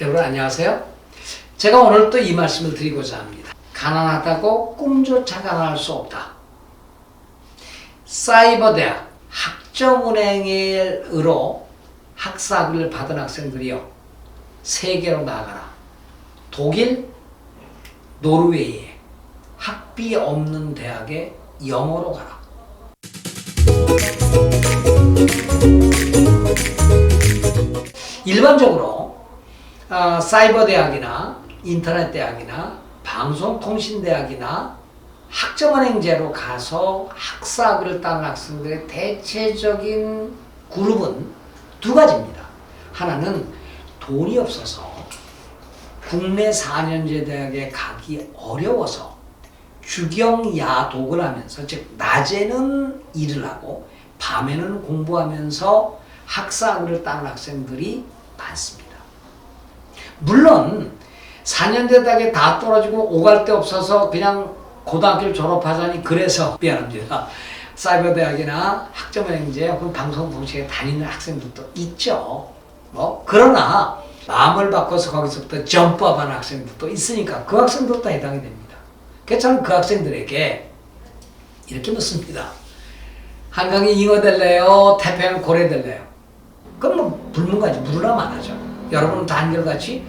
여러분 안녕하세요. 제가 오늘 또 이 말씀을 드리고자 합니다. 가난하다고 꿈조차 가난할 수 없다. 사이버 대학 학점은행으로 학사학위를 받은 학생들이요. 세계로 나가라. 독일, 노르웨이에 학비 없는 대학에 영어로 가라. 일반적으로 어, 사이버 대학이나 인터넷 대학이나 방송통신대학이나 학점은행제로 가서 학사학위를 따는 학생들의 대체적인 그룹은 두 가지입니다. 하나는 돈이 없어서 국내 4년제 대학에 가기 어려워서 주경야독을 하면서 즉 낮에는 일을 하고 밤에는 공부하면서 학사학위를 따는 학생들이 많습니다. 물론 4년제 대학에 다 떨어지고 오갈 데 없어서 그냥 고등학교를 졸업하자니 그래서 미안합니다. 사이버 대학이나 학점은행제 혹은 방송통신에 다니는 학생들도 있죠. 뭐 그러나 마음을 바꿔서 거기서부터 점프하는 학생들도 있으니까 그 학생들도 해당이 됩니다. 저는 그 학생들에게 이렇게 묻습니다. 한강이 잉어 될래요? 태평양 고래 될래요? 그럼 뭐 불문가지 물으라 말하죠. 여러분은 다 한결같이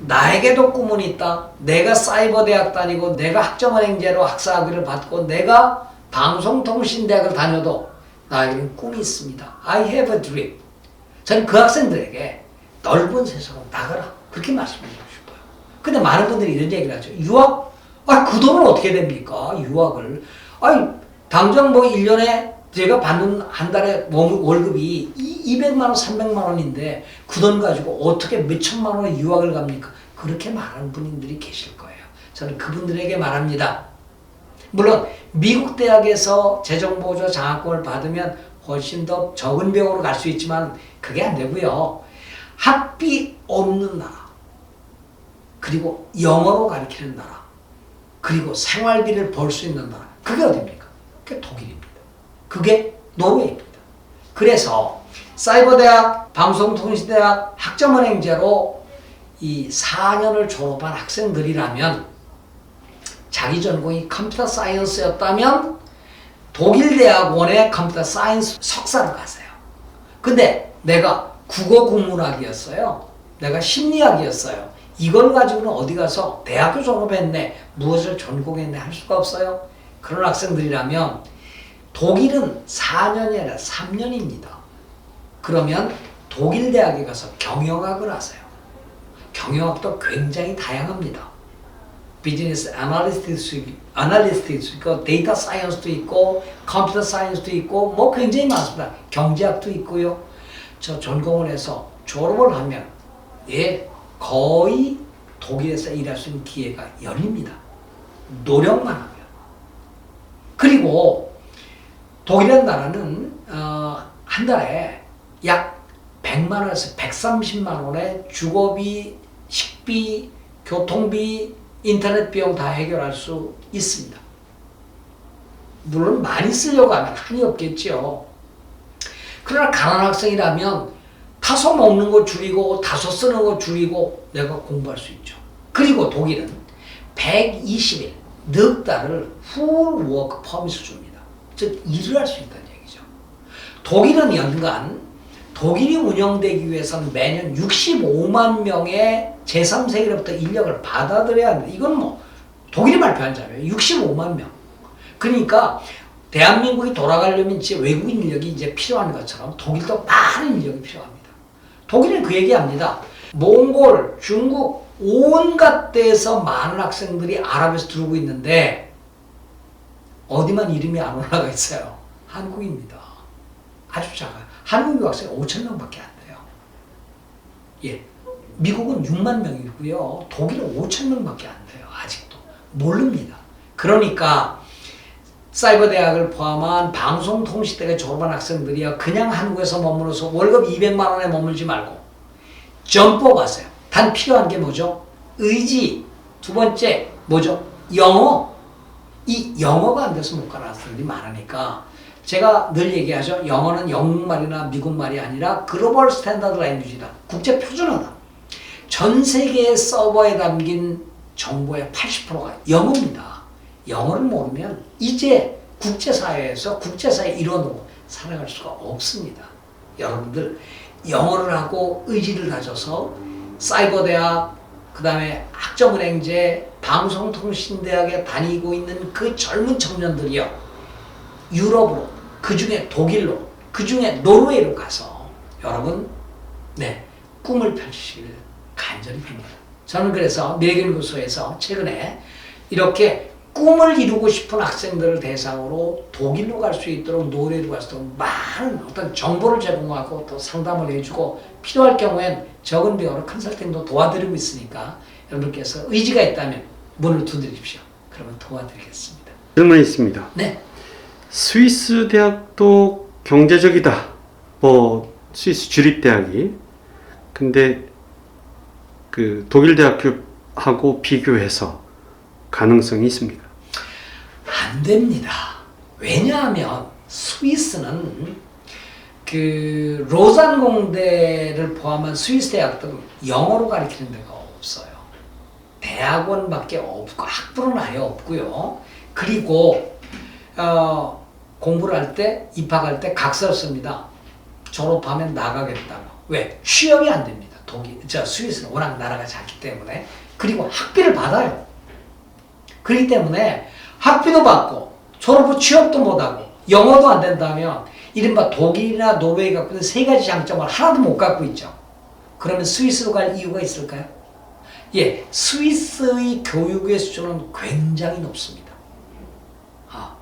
나에게도 꿈은 있다. 내가 사이버 대학 다니고 내가 학점은행제로 학사학위를 받고 내가 방송통신대학을 다녀도 나에게는 꿈이 있습니다. I have a dream. 저는 그 학생들에게 넓은 세상으로 나가라. 그렇게 말씀드리고 싶어요. 근데 많은 분들이 이런 얘기를 하죠. 유학? 아, 그 돈은 어떻게 됩니까? 유학을. 아니, 당장 뭐 1년에 제가 받는 한 달에 월- 월급이 200만 원, 300만 원인데 그 돈 가지고 어떻게 몇 천만 원의 유학을 갑니까? 그렇게 말하는 분들이 계실 거예요. 저는 그분들에게 말합니다. 물론 미국 대학에서 재정 보조 장학금을 받으면 훨씬 더 적은 비용으로 갈 수 있지만 그게 안 되고요. 학비 없는 나라, 그리고 영어로 가르치는 나라, 그리고 생활비를 벌 수 있는 나라. 그게 어디입니까? 그게 독일입니다. 그게 노르웨이입니다. 그래서 사이버대학, 방송통신대학, 학점은행제로 이 4년을 졸업한 학생들이라면 자기 전공이 컴퓨터 사이언스였다면 독일 대학원의 컴퓨터 사이언스 석사를 가세요. 근데 내가 국어 국문학이었어요. 내가 심리학이었어요. 이걸 가지고는 어디 가서 대학교 졸업했네, 무엇을 전공했네 할 수가 없어요. 그런 학생들이라면 독일은 4년이 아니라 3년입니다. 그러면 독일 대학에 가서 경영학을 하세요. 경영학도 굉장히 다양합니다. 비즈니스 아날리스트도 아날리스트도 있고 데이터 사이언스도 있고 컴퓨터 사이언스도 있고 뭐 굉장히 많습니다. 경제학도 있고요. 저 전공을 해서 졸업을 하면 예 거의 독일에서 일할 수 있는 기회가 열립니다. 노력만 하면. 그리고 독일이라는 나라는 어, 한 달에 약 100만 원에서 130만 원의 주거비, 식비, 교통비, 인터넷 비용 다 해결할 수 있습니다. 물론 많이 쓰려고 하면 한이 없겠죠. 그러나 가난한 학생이라면 타서 먹는 거 줄이고 타서 쓰는 거 줄이고 내가 공부할 수 있죠. 그리고 독일은 120일, 넉 달을 풀 워크 퍼밋을 줍니다. 즉 일을 할 수 있다는 얘기죠. 독일은 연간 독일이 운영되기 위해서는 매년 65만 명의 제3세계로부터 인력을 받아들여야 합니다. 이건 뭐 독일이 발표한 자료예요. 65만 명. 그러니까 대한민국이 돌아가려면 이제 외국인 인력이 이제 필요한 것처럼 독일도 많은 인력이 필요합니다. 독일은 그 얘기합니다. 몽골, 중국 온갖 데에서 많은 학생들이 아랍에서 들어오고 있는데 어디만 이름이 안 올라가 있어요. 한국입니다. 아주 작아요. 한국 유학생 5천 명밖에 안 돼요. 예. 미국은 6만 명이고요. 독일은 5천 명밖에 안 돼요. 아직도. 모릅니다. 그러니까 사이버 대학을 포함한 방송통신대가 졸업한 학생들이요. 그냥 한국에서 머물러서 월급 200만 원에 머물지 말고 점프 가세요. 단 필요한 게 뭐죠? 의지. 두 번째 뭐죠? 영어. 이 영어가 안 돼서 못 가는 학생들이 많으니까 제가 늘 얘기하죠. 영어는 영국말이나 미국말이 아니라 글로벌 스탠다드 랭귀지다. 국제 표준어다. 전 세계의 서버에 담긴 정보의 80%가 영어입니다. 영어를 모르면 이제 국제사회에서 국제사회 일원으로 살아갈 수가 없습니다. 여러분들 영어를 하고 의지를 가져서 사이버 대학, 그 다음에 학점은행제, 방송통신대학에 다니고 있는 그 젊은 청년들이요. 유럽으로, 그 중에 독일로, 그 중에 노르웨이로 가서 여러분, 네, 꿈을 펼치기를 간절히 빕니다. 저는 그래서 매견구소에서 최근에 이렇게 꿈을 이루고 싶은 학생들을 대상으로 독일로 갈 수 있도록 노래로 갈 수 있도록 많은 어떤 정보를 제공하고 또 상담을 해주고 필요할 경우엔 적은 비용으로 컨설팅도 도와드리고 있으니까 여러분께서 의지가 있다면 문을 두드리십시오. 그러면 도와드리겠습니다. 질문이 있습니다. 네. 스위스 대학도 경제적이다. 뭐 스위스 주립 대학이. 근데 그 독일 대학교하고 비교해서 가능성이 있습니다. 안 됩니다. 왜냐하면 스위스는 그 로잔 공대를 포함한 스위스 대학들은 영어로 가르치는 데가 없어요. 대학원밖에 없고 학부는 아예 없고요. 그리고 어, 공부를 할 때 입학할 때 각서를 씁니다. 졸업하면 나가겠다고. 왜? 취업이 안 됩니다. 독일, 저 스위스는 워낙 나라가 작기 때문에 그리고 학비를 받아요. 그렇기 때문에 학비도 받고 졸업 후 취업도 못하고 영어도 안 된다면 이른바 독일이나 노르웨이 갖고 있는 세 가지 장점을 하나도 못 갖고 있죠. 그러면 스위스로 갈 이유가 있을까요? 예, 스위스의 교육의 수준은 굉장히 높습니다. 아,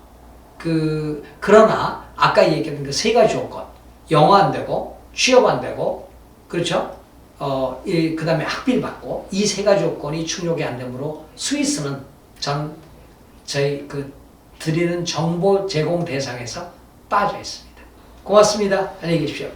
그 그러나 아까 얘기했던 그 세 가지 조건, 영어 안 되고 취업 안 되고 그렇죠? 어, 이 그다음에 학비를 받고 이 세 가지 조건이 충족이 안 되므로 스위스는 전 저희 그 드리는 정보 제공 대상에서 빠져 있습니다. 고맙습니다. 안녕히 계십시오.